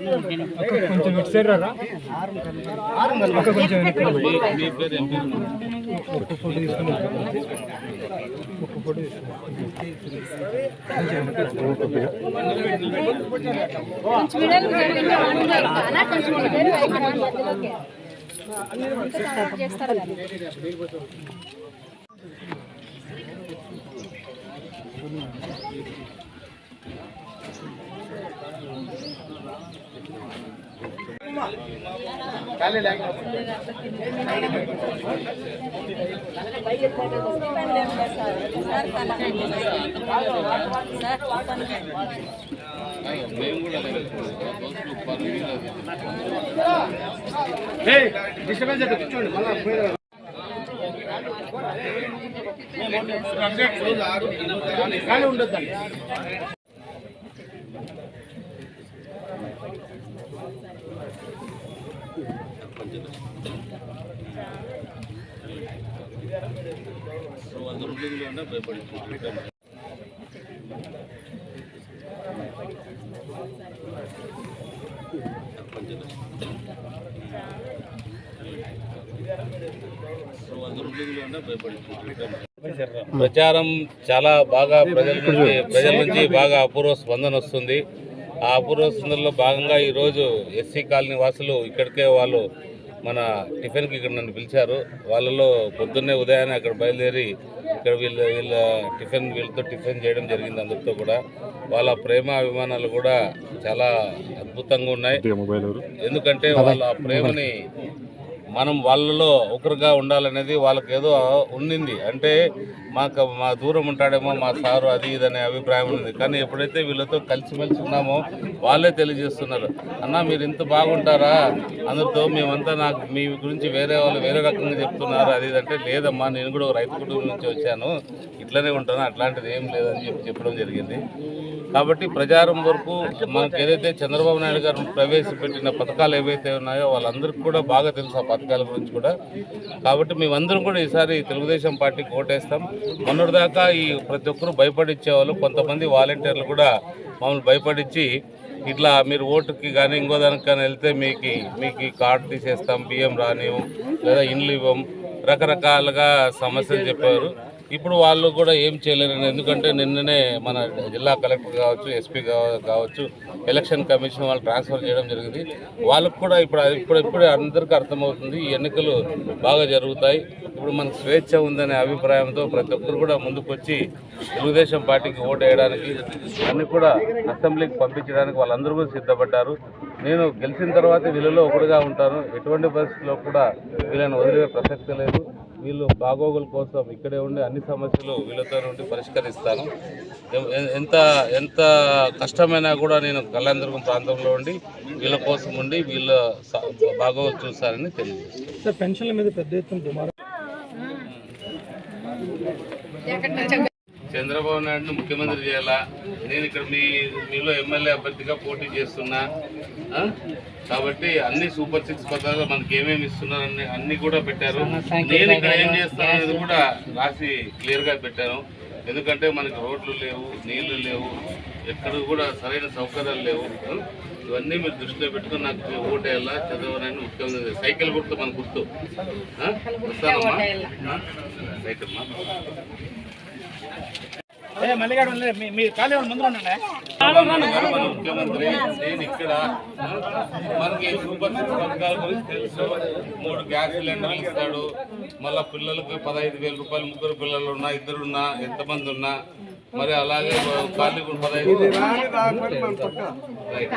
కొంచెం ఇటు సైడ్ రారా కొంచెం ఒక్క ఫోటో తీసుకుని ఒక్క ఫోటో తీసుకుని కొంచెం వెనక్కి రా. కొంచెం ఉండొద్దండి. వంద రూపాయలు అంటే భయపడి వంద రూపాయలు అంటే భయపడి ప్రచారం చాలా బాగా ప్రజల నుంచి ప్రజల నుంచి బాగా అపూర్వ స్పందన వస్తుంది. ఆ అపూర్వ స్పందనలో భాగంగా ఈరోజు ఎస్సీ కాలనీ వాసులు ఇక్కడికే వాళ్ళు మన టిఫిన్కి ఇక్కడ నన్ను పిలిచారు. వాళ్ళలో పొద్దున్నే ఉదయాన్నే అక్కడ బయలుదేరి ఇక్కడ వీళ్ళ వీళ్ళ టిఫిన్ వీళ్ళతో టిఫిన్ చేయడం జరిగింది అందరితో కూడా. వాళ్ళ ప్రేమ అభిమానాలు కూడా చాలా అద్భుతంగా ఉన్నాయి. ఎందుకంటే వాళ్ళ ప్రేమని మనం వాళ్ళలో ఒకరుగా ఉండాలనేది వాళ్ళకి ఏదో ఉండింది అంటే మాకు మా దూరం ఉంటాడేమో మా సారు అది ఇది అనే అభిప్రాయం ఉంది కానీ ఎప్పుడైతే వీళ్ళతో కలిసిమెలిసి ఉన్నామో వాళ్ళే తెలియజేస్తున్నారు. అన్న మీరు ఇంత బాగుంటారా? అందరితో మేమంతా నాకు మీ గురించి వేరే వాళ్ళు వేరే రకంగా చెప్తున్నారు. అది అంటే లేదమ్మా నేను కూడా ఒక రైతు కుటుంబం నుంచి వచ్చాను. ఇట్లనే ఉంటాను అట్లాంటిది ఏం లేదని చెప్పి చెప్పడం జరిగింది. కాబట్టి ప్రచారం వరకు మనకు ఏదైతే చంద్రబాబు నాయుడు గారు ప్రవేశపెట్టిన పథకాలు ఏవైతే ఉన్నాయో వాళ్ళందరికీ కూడా బాగా తెలుసు ఆ పథకాల గురించి కూడా. కాబట్టి మేమందరం కూడా ఈసారి తెలుగుదేశం పార్టీకి ఓటేస్తాం. మొన్నటిదాకా ఈ ప్రతి ఒక్కరు భయపడిచ్చేవాళ్ళు కొంతమంది వాలంటీర్లు కూడా మమ్మల్ని భయపడిచ్చి ఇట్లా మీరు ఓటుకి కానీ ఇంకో దానికి కానీ వెళ్తే మీకు మీకు కార్డు తీసేస్తాం బియ్యం రానివ్వం లేదా ఇండ్లు ఇవ్వం. రకరకాలుగా సమస్యలు చెప్పారు. ఇప్పుడు వాళ్ళు కూడా ఏం చేయలేరు ఎందుకంటే నిన్ననే మన జిల్లా కలెక్టర్ కావచ్చు ఎస్పీ కావచ్చు ఎలక్షన్ కమిషన్ వాళ్ళు ట్రాన్స్ఫర్ చేయడం జరిగింది. వాళ్ళకు కూడా ఇప్పుడు ఇప్పుడు ఇప్పుడే అందరికీ అర్థమవుతుంది ఈ ఎన్నికలు బాగా జరుగుతాయి. ఇప్పుడు మనకు స్వేచ్ఛ ఉందనే అభిప్రాయంతో ప్రతి ఒక్కరు కూడా ముందుకు వచ్చి తెలుగుదేశం పార్టీకి ఓటు వేయడానికి అన్ని కూడా అసెంబ్లీకి పంపించడానికి వాళ్ళందరూ కూడా సిద్ధపడ్డారు. నేను గెలిచిన తర్వాత వీళ్ళలో ఒకటిగా ఉంటాను. ఎటువంటి పరిస్థితుల్లో కూడా వీళ్ళని వదిలే ప్రసక్తి లేదు. వీళ్ళు బాగోగుల కోసం ఇక్కడే ఉండి అన్ని సమస్యలు వీళ్ళతో ఉండి పరిష్కరిస్తాను. ఎంత ఎంత కష్టమైనా కూడా నేను కళ్యాణదుర్గం ప్రాంతంలో ఉండి వీళ్ళ కోసం ఉండి వీళ్ళ బాగోగులు చూస్తానని తెలియజేస్తాను. సార్ పెన్షన్ల మీద పెద్ద ఎత్తున చంద్రబాబు నాయుడుని ముఖ్యమంత్రి చేయాలా? నేను ఇక్కడ మీ మీలో ఎమ్మెల్యే అభ్యర్థిగా పోటీ చేస్తున్నా? కాబట్టి అన్ని సూపర్ సిక్స్ పథకాలు మనకి ఏమేమి ఇస్తున్నారని అన్ని కూడా పెట్టారు. నేను ఇక్కడ ఏం చేస్తాను అనేది కూడా రాసి క్లియర్గా పెట్టాను. ఎందుకంటే మనకి రోడ్లు లేవు నీళ్ళు లేవు ఎక్కడ కూడా సరైన సౌకర్యాలు లేవు? ఇవన్నీ మీరు దృష్టిలో పెట్టుకుని నాకు ఓటేయాలా? చదవనని ముఖ్యమంత్రి సైకిల్ గుర్తు మన గుర్తు? వస్తానమ్మా ఆ? సైకిల్ మా ముఖ్యమంత్రి నేను ఇక్కడ మనకి సూపర్ సిక్స్ పథకాల గురించి తెలుసు. మూడు గ్యాస్ సిలిండర్లు ఇస్తాడు. మళ్ళా పిల్లలకి పదహైదు వేల రూపాయలు ముగ్గురు పిల్లలు ఉన్నా ఇద్దరు ఉన్నా ఎంతమంది ఉన్నా. మరి అలాగే ఖాళీ కూడా పదహైదు రైట్.